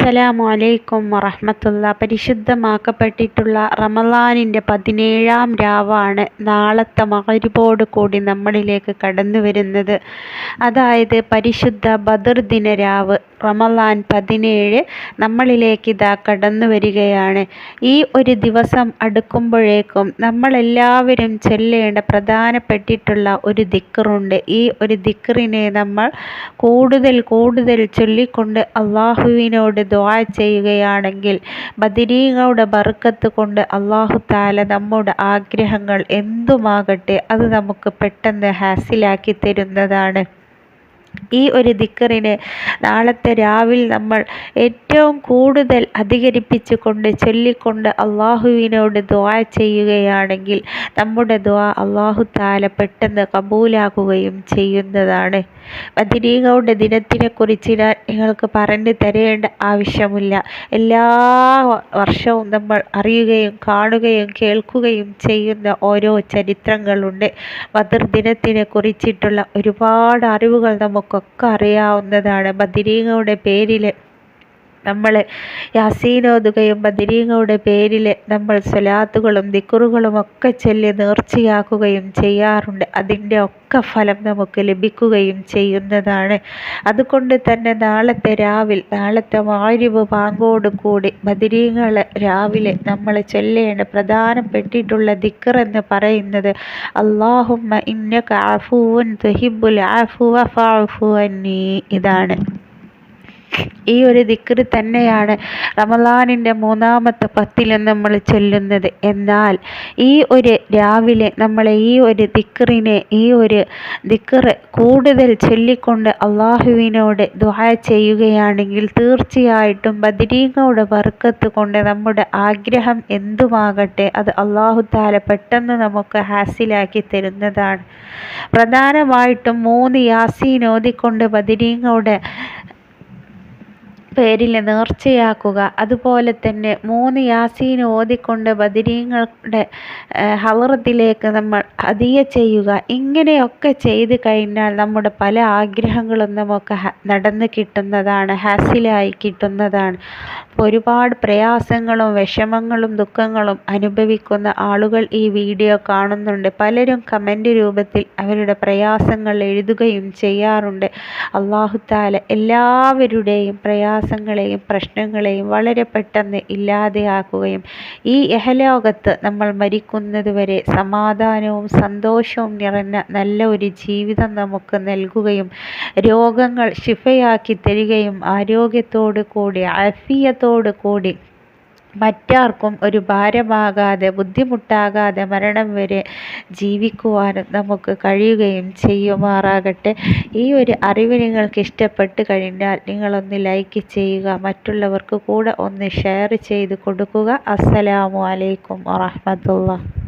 അസ്സലാമു അലൈക്കും വറഹമത്തുള്ള പരിശുദ്ധമാക്കപ്പെട്ടിട്ടുള്ള റമലാനിന്റെ പതിനേഴാം രാവാണ് നാളത്തെ മഗ്രിബോട് കൂടി നമ്മളിലേക്ക് കടന്നു വരുന്നത്. അതായത് പരിശുദ്ധ ബദർ ദിന രാവ് റമലാൻ പതിനേഴ് നമ്മളിലേക്ക് ഇതാ കടന്നു വരികയാണ്. ഈ ഒരു ദിവസം അടുക്കുമ്പോഴേക്കും നമ്മളെല്ലാവരും ചൊല്ലേണ്ട പ്രധാനപ്പെട്ടിട്ടുള്ള ഒരു ദിക്കറുണ്ട് ഈ ഒരു ദിക്കറിനെ നമ്മൾ കൂടുതൽ കൂടുതൽ ചൊല്ലിക്കൊണ്ട് അള്ളാഹുവിനോട് ദ്വാ ചെയ്യുകയാണെങ്കിൽ ബദിരീങ്ങളുടെ ബർക്കത്ത് കൊണ്ട് അള്ളാഹു താല നമ്മുടെ ആഗ്രഹങ്ങൾ എന്തുമാകട്ടെ അത് നമുക്ക് പെട്ടെന്ന് ഹാസിലാക്കി തരുന്നതാണ്. ഈ ഒരു ദിക്കറിനെ നാളത്തെ രാവിൽ നമ്മൾ ഏറ്റവും കൂടുതൽ അധികരിപ്പിച്ചു കൊണ്ട് ചൊല്ലിക്കൊണ്ട് അള്ളാഹുവിനോട് ദ്വാ ചെയ്യുകയാണെങ്കിൽ നമ്മുടെ ദ്വാ അള്ളാഹു താല പെട്ടെന്ന് കബൂലാക്കുകയും ചെയ്യുന്നതാണ്. ബദിരീകളുടെ ദിനത്തിനെക്കുറിച്ച് ഞാൻ നിങ്ങൾക്ക് പറഞ്ഞു തരേണ്ട ആവശ്യമില്ല. എല്ലാ വർഷവും നമ്മൾ അറിയുകയും കാണുകയും കേൾക്കുകയും ചെയ്യുന്ന ഓരോ ചരിത്രങ്ങളുണ്ട്. ബദർ ദിനത്തിനെ കുറിച്ചിട്ടുള്ള ഒരുപാട് അറിവുകൾ നമുക്കൊക്കെ അറിയാവുന്നതാണ്. ബദിരീങ്ങളുടെ പേരിൽ നമ്മൾ യാസീനോതുകയും ബദിരീങ്ങളുടെ പേരിൽ നമ്മൾ സ്വലാത്തുകളും ദിക്കുറുകളും ഒക്കെ ചൊല്ലി നേർച്ചയാക്കുകയും ചെയ്യാറുണ്ട്. അതിന്റെ ഒക്കെ ഫലം നമുക്ക് ലഭിക്കുകയും ചെയ്യുന്നതാണ്. അതുകൊണ്ട് തന്നെ നാളത്തെ രാവിൽ നാളത്തെ വാരിവ് പാങ്കോട് കൂടി ബദിരീങ്ങൾ രാവിലെ നമ്മൾ ചൊല്ലേണ്ട പ്രധാനപ്പെട്ടിട്ടുള്ള ദിക്കർ എന്ന് പറയുന്നത് അള്ളാഹുമ്മ ഇന്നക ഇതാണ്. ഈ ഒരു ദിക്റ് തന്നെയാണ് റമലാനിന്റെ മൂന്നാമത്തെ പത്തിൽ നമ്മൾ ചൊല്ലുന്നത്. എന്നാൽ ഈ ഒരു രാവിലെ നമ്മൾ ഈ ഒരു ദിക്റിനെ ഈ ഒരു ദിക്റ് കൂടുതൽ ചൊല്ലിക്കൊണ്ട് അള്ളാഹുവിനോട് ദുആ ചെയ്യുകയാണെങ്കിൽ തീർച്ചയായിട്ടും ബദരീങ്ങളുടെ വർക്കത്ത് കൊണ്ട് നമ്മുടെ ആഗ്രഹം എന്തുമാകട്ടെ അത് അള്ളാഹു താല പെട്ടെന്ന് നമുക്ക് ഹാസിലാക്കി തരുന്നതാണ്. പ്രധാനമായിട്ടും മൂന്ന് യാസീൻ ഓതിക്കൊണ്ട് പേരിൽ നേർച്ചയാക്കുക. അതുപോലെ തന്നെ മൂന്ന് യാസീൻ ഓതിക്കൊണ്ട് ബദിരീങ്ങളുടെ ഹലറത്തിലേക്ക് നമ്മൾ അതിയ ചെയ്യുക. ഇങ്ങനെയൊക്കെ ചെയ്ത് കഴിഞ്ഞാൽ നമ്മുടെ പല ആഗ്രഹങ്ങളും നമുക്ക് നടന്ന് കിട്ടുന്നതാണ് ഹാസിലായി കിട്ടുന്നതാണ്. ഒരുപാട് പ്രയാസങ്ങളും വിഷമങ്ങളും ദുഃഖങ്ങളും അനുഭവിക്കുന്ന ആളുകൾ ഈ വീഡിയോ കാണുന്നുണ്ട്. പലരും കമന്റ് രൂപത്തിൽ അവരുടെ പ്രയാസങ്ങൾ എഴുതുകയും ചെയ്യാറുണ്ട്. അള്ളാഹുത്താല എല്ലാവരുടെയും പ്രയാസങ്ങളെയും പ്രശ്നങ്ങളെയും വളരെ പെട്ടെന്ന് ഇല്ലാതെയാക്കുകയും ഈ യഹലോകത്ത് നമ്മൾ മരിക്കുന്നതുവരെ സമാധാനവും സന്തോഷവും നിറഞ്ഞ നല്ല ഒരു ജീവിതം നമുക്ക് നൽകുകയും രോഗങ്ങൾ ശിഫയാക്കി തരികയും ആരോഗ്യത്തോടു കൂടി ആഫിയത്തോടു കൂടി മറ്റാർക്കും ഒരു ഭാരമാകാതെ ബുദ്ധിമുട്ടാകാതെ മരണം വരെ ജീവിക്കുവാനും നമുക്ക് കഴിയുകയും ചെയ്യുമാറാകട്ടെ. ഈ ഒരു അറിവ് നിങ്ങൾക്ക് ഇഷ്ടപ്പെട്ട് കഴിഞ്ഞാൽ നിങ്ങളൊന്ന് ലൈക്ക് ചെയ്യുക മറ്റുള്ളവർക്ക് കൂടെ ഒന്ന് ഷെയർ ചെയ്ത് കൊടുക്കുക. അസ്സലാമു അലൈക്കും വറഹമത്തുള്ള